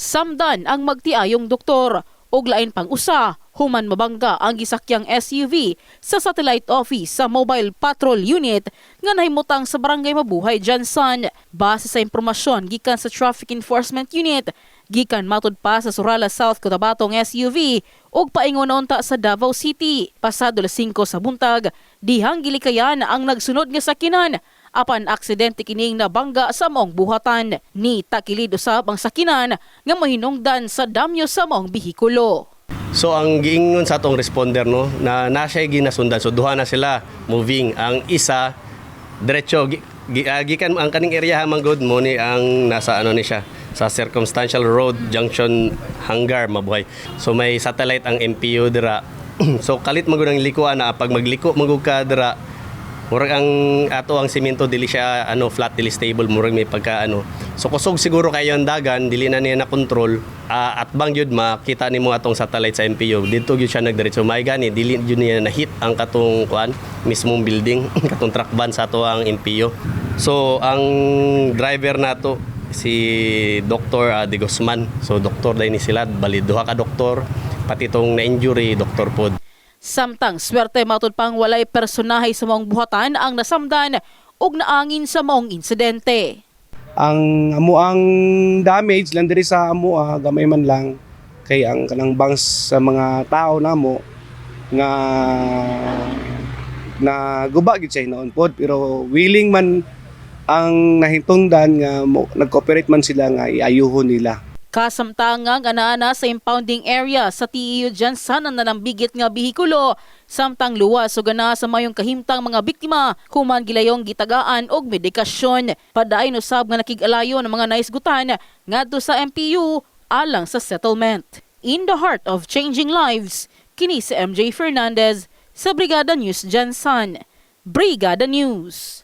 Samdan ang magtiayong doktor og lain pang usa human mabangga ang gisakyang SUV sa satellite office sa Mobile Patrol Unit nga nahimutang sa Barangay Mabuhay, Jansan. Base sa impormasyon gikan sa Traffic Enforcement Unit, gikan matud pa sa Surala South Cotabato ang SUV ug paingon unta sa Davao City. Pasado las 5 sa buntag, dihang gilikayan ang nagsunod nga sakinan apan aksidente kining nabangga sa maong buhatan. Ni takilid usab ang sakinan nga mahinungdan sa damyo sa maong bihikulo. So ang giingon sa atong responder no na nasa ginasundan so duha na sila moving ang isa diretso ah, gikan ang kaning area man good mo ang nasa ano ni siya sa circumstantial road junction hangar mabuhay. So may satellite ang MPU dira. so kalit magud ang likuan na pag magliko magud ka dira Murag ang ato ang simento dili siya ano flat dili stable murag may pagka ano. So kusog siguro kayo ang dagan dili na niya na control Ah, at bang yun makita nimo atong satellite sa MPU dito gyud siya nagdiretso may gani dili yun niya na hit ang katong kuan mismong building katong truck van sa ato ang NPU. So ang driver nato si Dr. uh, De Guzman. So doktor dai ni sila bali duha ka doktor pati tong na injury doktor pod. Samtang swerte matud pang walay personahe sa maong buhatan ang nasamdan ug naangin sa maong insidente. ang amo ang damage lang diri sa amo ah, gamay man lang kay ang kanang bangs sa mga tao namo nga na guba gid siya noon pod pero willing man ang nahintungdan nga nag-cooperate man sila nga iayuhon nila Kasamtangang anaana sa impounding area sa TEU Jansan ang nanambigit nga bihikulo samtang luwas o gana sa mayong kahimtang mga biktima human gilayong gitagaan og medikasyon. Padayon usab nga nakig-alayo ng mga naisgutan ngadto sa MPU alang sa settlement. In the heart of changing lives, kini si MJ Fernandez sa Brigada News Jansan. Brigada News.